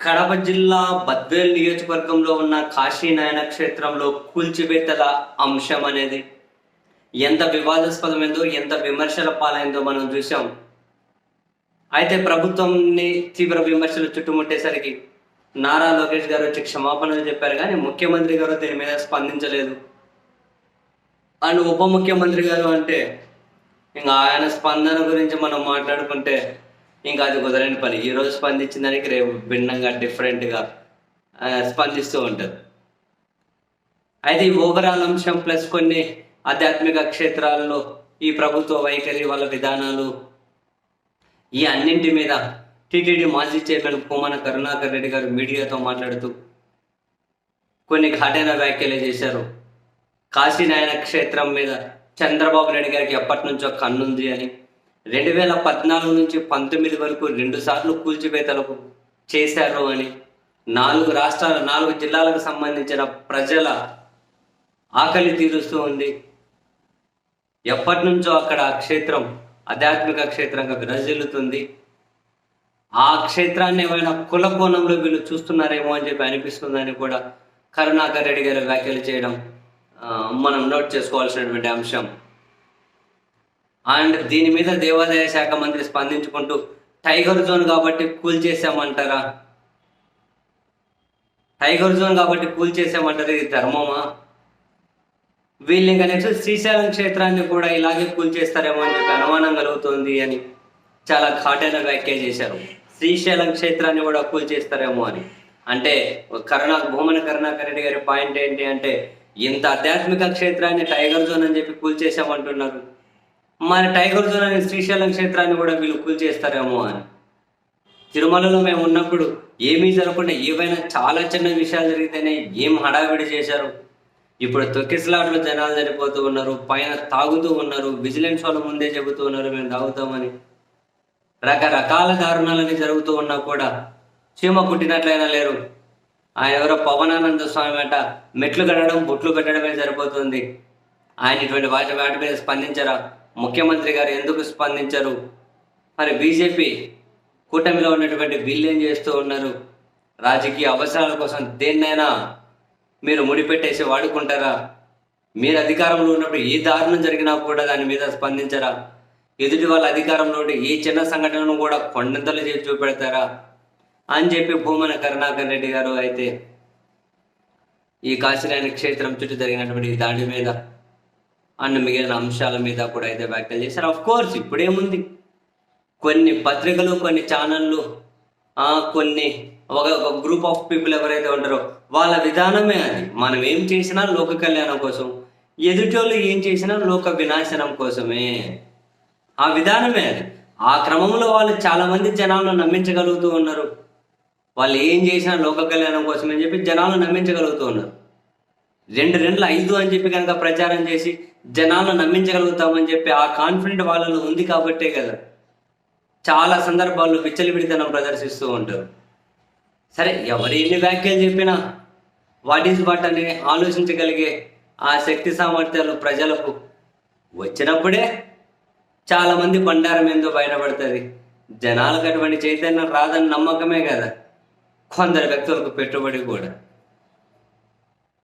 కడప జిల్లా బద్వేల్ నియోజకవర్గంలో ఉన్న కాశీనాయన క్షేత్రంలో కూల్చివేతల అంశం అనేది ఎంత వివాదాస్పదమైందో ఎంత విమర్శల పాలైందో మనం చూసాం అయితే ప్రభుత్వంని తీవ్ర విమర్శలు చుట్టుముట్టేసరికి నారా లోకేష్ గారు వచ్చి క్షమాపణలు చెప్పారు కానీ ముఖ్యమంత్రి గారు దీని మీద స్పందించలేదు. అండ్ ఉప ముఖ్యమంత్రి గారు అంటే ఇంకా ఆయన స్పందన గురించి మనం మాట్లాడుకుంటే ఇంకా అది కుదరని పని. ఈ రోజు స్పందించిన దానికి రేపు భిన్నంగా డిఫరెంట్గా స్పందిస్తూ ఉంటారు అయితే ఈ ఓవరాల్ అంశం ప్లస్ కొన్ని ఆధ్యాత్మిక క్షేత్రాల్లో ఈ ప్రభుత్వ వైఖరి వాళ్ళ విధానాలు ఈ అన్నింటి మీద టీటీడీ మాజీ చైర్మన్ కోమన కరుణాకర్ రెడ్డి గారు మీడియాతో మాట్లాడుతూ కొన్ని ఘాటైన వ్యాఖ్యలు చేశారు. కాశీనాయన క్షేత్రం మీద చంద్రబాబు నాయుడు గారికి ఎప్పటి నుంచో కన్నుంది అని రెండు వేల పద్నాలుగు నుంచి పంతొమ్మిది వరకు రెండు సార్లు కూల్చివేతలకు చేశారు అని నాలుగు రాష్ట్రాల నాలుగు జిల్లాలకు సంబంధించిన ప్రజల ఆకలి తీరుస్తూ ఉంది. ఎప్పటి నుంచో అక్కడ ఆ క్షేత్రం ఆధ్యాత్మిక క్షేత్రంగా విరజిల్లుతుంది. ఆ క్షేత్రాన్ని ఏమైనా కుల కోణంలో వీళ్ళు చూస్తున్నారేమో అని చెప్పి అనిపిస్తుందని కూడా కరుణాకర్ రెడ్డి గారు వ్యాఖ్యలు చేయడం మనం నోట్ చేసుకోవాల్సినటువంటి అంశం. అండ్ దీని మీద దేవాదాయ శాఖ మంత్రి స్పందించుకుంటూ టైగర్ జోన్ కాబట్టి కూల్ చేసామంటారా టైగర్ జోన్ కాబట్టి కూల్ చేసామంటారు ఇది ధర్మమా? వీళ్ళు ఇంకా నెక్స్ట్ శ్రీశైలం క్షేత్రాన్ని కూడా ఇలాగే కూల్ చేస్తారేమో అని చెప్పి అనుమానం కలుగుతుంది అని చాలా ఘాటైన వ్యాఖ్య చేశారు. శ్రీశైలం క్షేత్రాన్ని కూడా కూల్ చేస్తారేమో అని. అంటే కరుణా భూమన కరుణాకర్ రెడ్డి గారి పాయింట్ ఏంటి అంటే ఇంత ఆధ్యాత్మిక క్షేత్రాన్ని టైగర్ జోన్ అని చెప్పి కూల్ చేసామంటున్నారు మన టైగర్ జోన్ అనే శ్రీశైలం క్షేత్రాన్ని కూడా వీళ్ళు కూల్ చేస్తారేమో అని. తిరుమలలో మేము ఉన్నప్పుడు ఏమీ జరగకుండా ఏవైనా చాలా చిన్న విషయాలు జరిగితేనే ఏం హడావిడి చేశారు? ఇప్పుడు తొక్కిసలాట్లో జనాలు చనిపోతూ ఉన్నారు పైన తాగుతూ ఉన్నారు విజిలెన్స్ వాళ్ళు ముందే చెబుతూ ఉన్నారు మేము తాగుతామని. రకరకాల దారుణాలని జరుగుతూ ఉన్నా కూడా చీమ కుట్టినట్లయినా లేరు. ఆయన ఎవరో పవనానంద స్వామి అంట మెట్లు కట్టడం బొట్లు కట్టడమే సరిపోతుంది. ఆయన ఇటువంటి వాటి వాటి మీద స్పందించరా? ముఖ్యమంత్రి గారు ఎందుకు స్పందించరు? మరి బీజేపీ కూటమిలో ఉన్నటువంటి వీళ్ళు ఏం చేస్తూ ఉన్నారు? రాజకీయ అవసరాల కోసం దేన్నైనా మీరు ముడిపెట్టేసి వాడుకుంటారా? మీరు అధికారంలో ఉన్నప్పుడు ఏ దారుణం జరిగినా కూడా దాని మీద స్పందించరా? ఎదుటి వాళ్ళ అధికారంలో ఉండి ఏ చిన్న సంఘటనను కూడా కొండంతలు చేసి చూపెడతారా? అని చెప్పి భూమన కరుణాకర్ రెడ్డి గారు అయితే ఈ కాశీరాయణ క్షేత్రం చుట్టూ జరిగినటువంటి దాడి మీద అన్న మిగిలిన అంశాల మీద కూడా అయితే వ్యాఖ్యలు చేశారు. అఫ్ కోర్స్ ఇప్పుడేముంది కొన్ని పత్రికలు కొన్ని ఛానళ్ళు కొన్ని ఒక ఒక గ్రూప్ ఆఫ్ పీపుల్ ఎవరైతే ఉంటారో వాళ్ళ విధానమే అది. మనం ఏం చేసినా లోక కళ్యాణం కోసం ఎదుటోళ్ళు ఏం చేసినా లోక వినాశనం కోసమే. ఆ విధానమే అది. ఆ క్రమంలో వాళ్ళు చాలా మంది జనాలను నమ్మించగలుగుతూ ఉన్నారు. వాళ్ళు ఏం చేసినా లోక కళ్యాణం కోసమని చెప్పి జనాలను నమ్మించగలుగుతూ ఉన్నారు. రెండు రెండుల ఐదు అని చెప్పి కనుక ప్రచారం చేసి జనాలను నమ్మించగలుగుతామని చెప్పి ఆ కాన్ఫిడెంట్ వాళ్ళలో ఉంది కాబట్టే కదా. చాలా సందర్భాల్లో విచ్చలవిడితనం ప్రదర్శిస్తూ ఉంటారు. సరే ఎవరు ఎన్ని వ్యాఖ్యలు చెప్పినా వాట్ ఈజ్ వాట్ అని ఆలోచించగలిగే ఆ శక్తి సామర్థ్యాలు ప్రజలకు వచ్చినప్పుడే చాలామంది బండారం ఏందో బయటపడుతుంది. జనాలకు అటువంటి చైతన్యం రాదని నమ్మకమే కదా. కొందరు వ్యక్తులకు పెట్టుబడి కూడా.